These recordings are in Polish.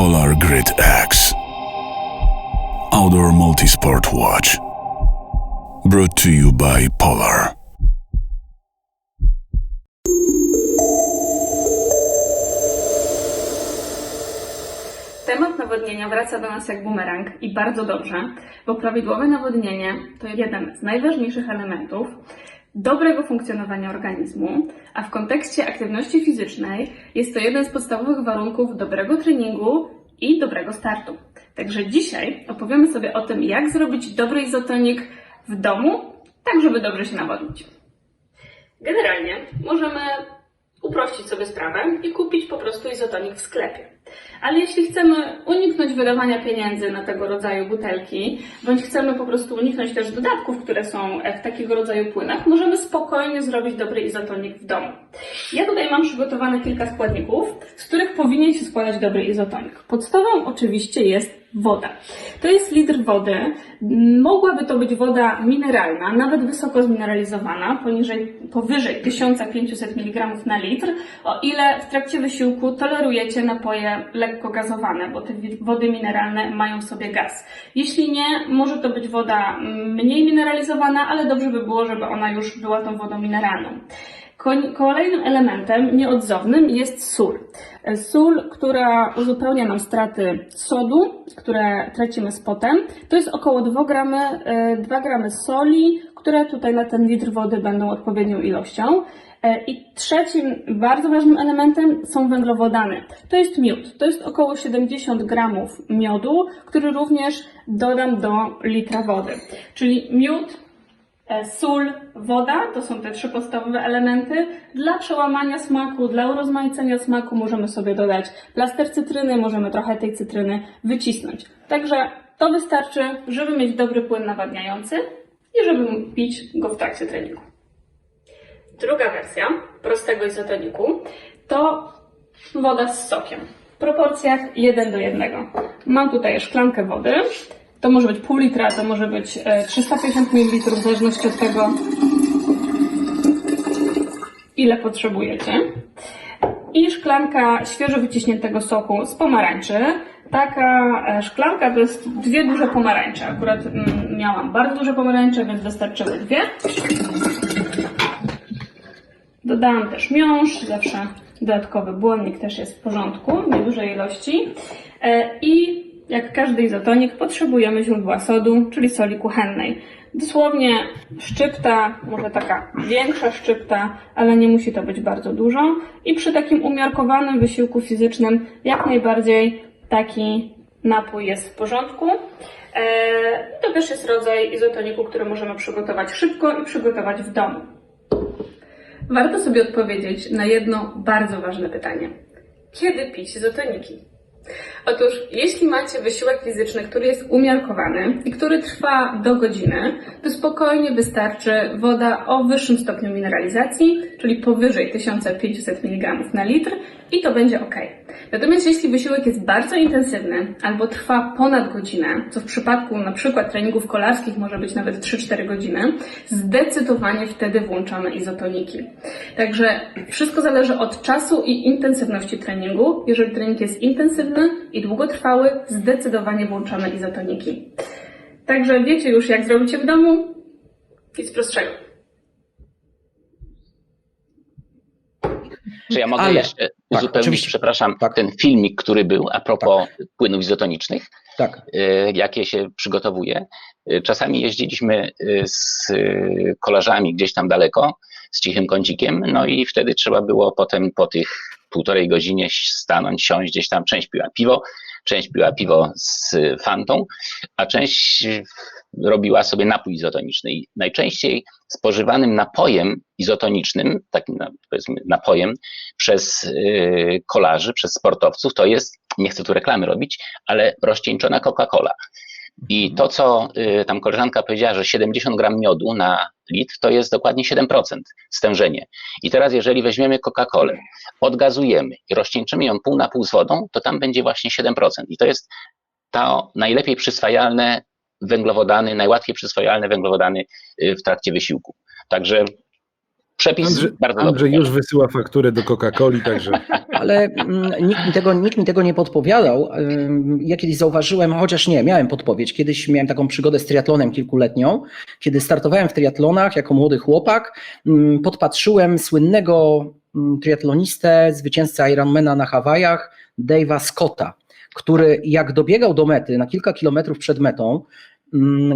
Polar Grid X. Outdoor Multisport Watch. Brought to you by Polar. Temat nawodnienia wraca do nas jak bumerang i bardzo dobrze, bo prawidłowe nawodnienie to jeden z najważniejszych elementów dobrego funkcjonowania organizmu, a w kontekście aktywności fizycznej jest to jeden z podstawowych warunków dobrego treningu i dobrego startu. Także dzisiaj opowiemy sobie o tym, jak zrobić dobry izotonik w domu, tak żeby dobrze się nawodnić. Generalnie możemy uprościć sobie sprawę i kupić po prostu izotonik w sklepie. Ale jeśli chcemy uniknąć wydawania pieniędzy na tego rodzaju butelki, bądź chcemy po prostu uniknąć też dodatków, które są w takiego rodzaju płynach, możemy spokojnie zrobić dobry izotonik w domu. Ja tutaj mam przygotowane kilka składników, z których powinien się składać dobry izotonik. Podstawą oczywiście jest woda. To jest litr wody. Mogłaby to być woda mineralna, nawet wysoko zmineralizowana, poniżej, powyżej 1500 mg na litr, o ile w trakcie wysiłku tolerujecie napoje lekko gazowane, bo te wody mineralne mają w sobie gaz. Jeśli nie, może to być woda mniej mineralizowana, ale dobrze by było, żeby ona już była tą wodą mineralną. Kolejnym elementem nieodzownym jest sól. E, Sól, która uzupełnia nam straty sodu, które tracimy z potem, to jest około 2 gramy, e, 2 gramy soli, które tutaj na ten litr wody będą odpowiednią ilością. E, I trzecim bardzo ważnym elementem są węglowodany. To jest miód. To jest około 70 gramów miodu, który również dodam do litra wody. Czyli miód, E, Sól, woda to są te trzy podstawowe elementy. Dla przełamania smaku, dla urozmaicenia smaku możemy sobie dodać plaster cytryny, możemy trochę tej cytryny wycisnąć. Także to wystarczy, żeby mieć dobry płyn nawadniający i żeby pić go w trakcie treningu. Druga wersja prostego izotoniku to woda z sokiem. W proporcjach 1 do 1. Mam tutaj szklankę wody. To może być pół litra, to może być e, 350 ml, w zależności od tego, ile potrzebujecie. I szklanka świeżo wyciśniętego soku z pomarańczy. Taka e, szklanka to jest dwie duże pomarańcze. Akurat mm, miałam bardzo duże pomarańcze, więc wystarczyły dwie. Dodałam też miąższ, zawsze dodatkowy błonnik też jest w porządku, niedużej ilości. E, I jak każdy izotonik potrzebujemy źródła sodu, czyli soli kuchennej. Dosłownie szczypta, może taka większa szczypta, ale nie musi to być bardzo dużo. I przy takim umiarkowanym wysiłku fizycznym jak najbardziej taki napój jest w porządku. E, To też jest rodzaj izotoniku, który możemy przygotować szybko i przygotować w domu. Warto sobie odpowiedzieć na jedno bardzo ważne pytanie. Kiedy pić izotoniki? Otóż, jeśli macie wysiłek fizyczny, który jest umiarkowany i który trwa do godziny, to spokojnie wystarczy woda o wyższym stopniu mineralizacji, czyli powyżej 1500 mg na litr i to będzie ok. Natomiast jeśli wysiłek jest bardzo intensywny albo trwa ponad godzinę, co w przypadku na przykład treningów kolarskich może być nawet 3-4 godziny, zdecydowanie wtedy włączamy izotoniki. Także wszystko zależy od czasu i intensywności treningu. Jeżeli trening jest intensywny i długotrwały, zdecydowanie włączamy izotoniki. Także wiecie już jak zrobicie w domu. Nic prostszego. Czy ja mogę Ale- jeszcze uzupełnić, oczywiście. przepraszam, Tak. ten filmik, który był a propos płynów izotonicznych, Tak. y, jakie się przygotowuje. Y, Czasami jeździliśmy y, z kolarzami gdzieś tam daleko, z cichym kącikiem, no i wtedy trzeba było potem po tych półtorej godzinie stanąć, siąść gdzieś tam. Część piła piwo, część piła piwo z fantą, a część robiła sobie napój izotoniczny. I najczęściej spożywanym napojem izotonicznym, takim powiedzmy napojem przez y, kolarzy, przez sportowców, to jest, nie chcę tu reklamy robić, ale rozcieńczona Coca-Cola. I to, co y, tam koleżanka powiedziała, że 70 gram miodu na litr, to jest dokładnie 7% stężenie. I teraz, jeżeli weźmiemy Coca-Colę, odgazujemy i rozcieńczymy ją pół na pół z wodą, to tam będzie właśnie 7%. I to jest to najlepiej przyswajalne węglowodany, najłatwiej przyswajalne węglowodany y, w trakcie wysiłku. Także przepis Andrzej, bardzo Andrzej dobry. już wysyła fakturę do Coca-Coli, także ale mm, nikt mi tego, nikt mi tego nie podpowiadał. Ja kiedyś zauważyłem, chociaż nie, miałem podpowiedź. Kiedyś miałem taką przygodę z triatlonem kilkuletnią. Kiedy startowałem w triatlonach jako młody chłopak, podpatrzyłem słynnego triatlonistę, zwycięzcę Ironmana na Hawajach, Dave'a Scotta, który jak dobiegał do mety na kilka kilometrów przed metą,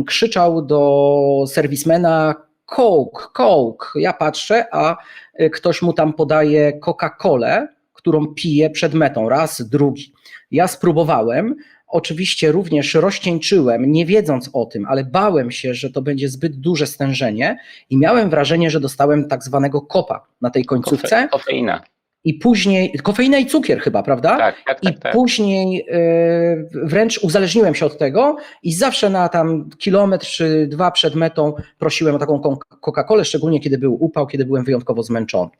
krzyczał do serwismena Coke, Coke. Ja patrzę, a y, ktoś mu tam podaje Coca-Colę, którą pije przed metą, raz, drugi. Ja spróbowałem, oczywiście również rozcieńczyłem, nie wiedząc o tym, ale bałem się, że to będzie zbyt duże stężenie i miałem wrażenie, że dostałem tak zwanego kopa na tej końcówce Kofe, kofeina. I później, kofeina i cukier chyba, prawda? Tak, tak, I tak. tak. później y, wręcz uzależniłem się od tego i zawsze na tam kilometr czy dwa przed metą prosiłem o taką Coca-Colę, szczególnie kiedy był upał, kiedy byłem wyjątkowo zmęczony.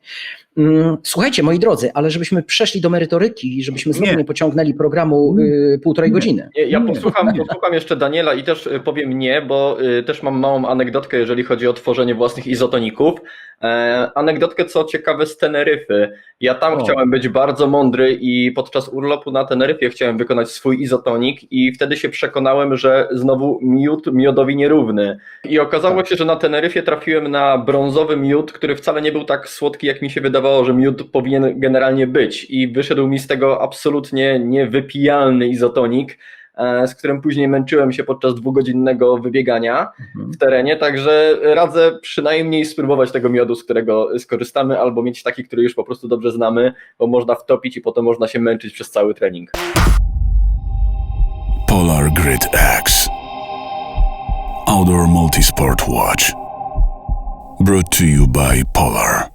Mm, Słuchajcie, moi drodzy, ale żebyśmy przeszli do merytoryki i żebyśmy znowu Nie. nie pociągnęli programu y, półtorej Nie. godziny. Ja, ja Nie, posłucham, nie. posłucham jeszcze Daniela i też y, powiem nie, bo y, też mam małą anegdotkę, jeżeli chodzi o tworzenie własnych izotoników. E, anegdotkę, co ciekawe, z Teneryfy. Ja tam O. chciałem być bardzo mądry i podczas urlopu na Teneryfie chciałem wykonać swój izotonik i wtedy się przekonałem, że znowu miód miodowi nierówny. I okazało się, że na Teneryfie trafiłem na brązowy miód, który wcale nie był tak słodki, jak mi się wydawało, że miód powinien generalnie być. I wyszedł mi z tego absolutnie niewypijalny izotonik, z którym później męczyłem się podczas dwugodzinnego wybiegania Mhm. w terenie, także radzę przynajmniej spróbować tego miodu, z którego skorzystamy, albo mieć taki, który już po prostu dobrze znamy, bo można wtopić i potem można się męczyć przez cały trening. Polar Grid X. Outdoor Multisport Watch. Brought to you by Polar.